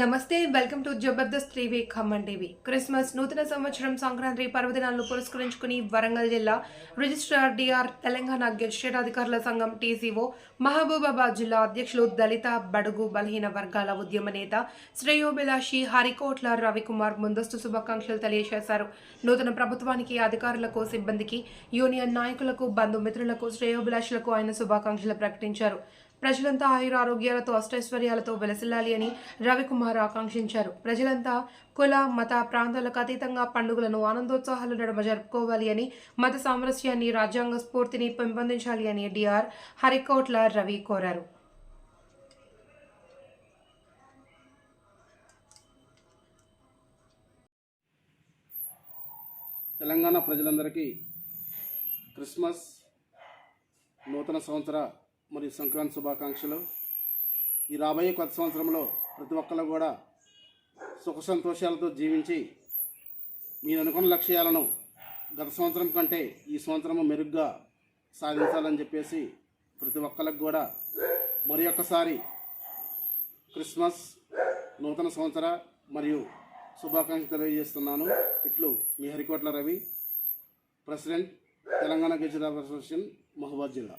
నమస్తే welcome to Jabardast TV Khammam TV. Christmas నూతన సంవత్సరం సంక్రాంతి పర్వదినాలను పురస్కరించుకుని వరంగల్ జిల్లా రిజిస్ట్రార్ డిఆర్ తెలంగాణ గెజిటెడ్ అధికారుల సంఘం టీసీఓ మహబూబాబాద్ జిల్లా అధ్యక్షులు దళిత బడుగు బలహీన వర్గాల ఉద్యమ నేత శ్రేయోభిలాషి హరికోట్ల రవికుమార్ ముందస్తు శుభాకాంక్షలు తెలియజేశారు. నూతన ప్రభుత్వానికి అధికారులకు సిబ్బందికి యూనియన్ నాయకులకు బంధుమిత్రులకు శ్రేయోభిలాషులకు ఆయన శుభాకాంక్షలు ప్రకటించారు. ప్రజలంతా ఆయుర ఆరోగ్యాలతో అష్టైశ్వర్యాలతో వెలసిల్లాలి అని రవికుమార్ ఆకాంక్షించారు. ప్రజలంతా కుల మత ప్రాంతాలకు అతీతంగా పండుగలను ఆనందోత్సాహాలు నడుమ జరుపుకోవాలి అని మత సామరస్యాన్ని రాజ్యాంగ స్ఫూర్తిని పెంపొందించాలి అని డిఆర్ హరికోట్ల రవి కోరారు. తెలంగాణ ప్రజలందరికీ క్రిస్మస్ నూతన సంవత్సర మరియు సంక్రాంతి శుభాకాంక్షలు. ఈ రాబోయే కొత్త సంవత్సరంలో ప్రతి ఒక్కరు కూడా సుఖ సంతోషాలతో జీవించి మీరు అనుకున్న లక్ష్యాలను గత సంవత్సరం కంటే ఈ సంవత్సరము మెరుగ్గా సాధించాలని చెప్పేసి ప్రతి ఒక్కరికి కూడా మరి ఒక్కసారి క్రిస్మస్ నూతన సంవత్సర మరియు శుభాకాంక్షలు తెలియజేస్తున్నాను. ఇట్లు మీ Harikotla Ravi president Telangana gazette association Mahabubabad జిల్లా.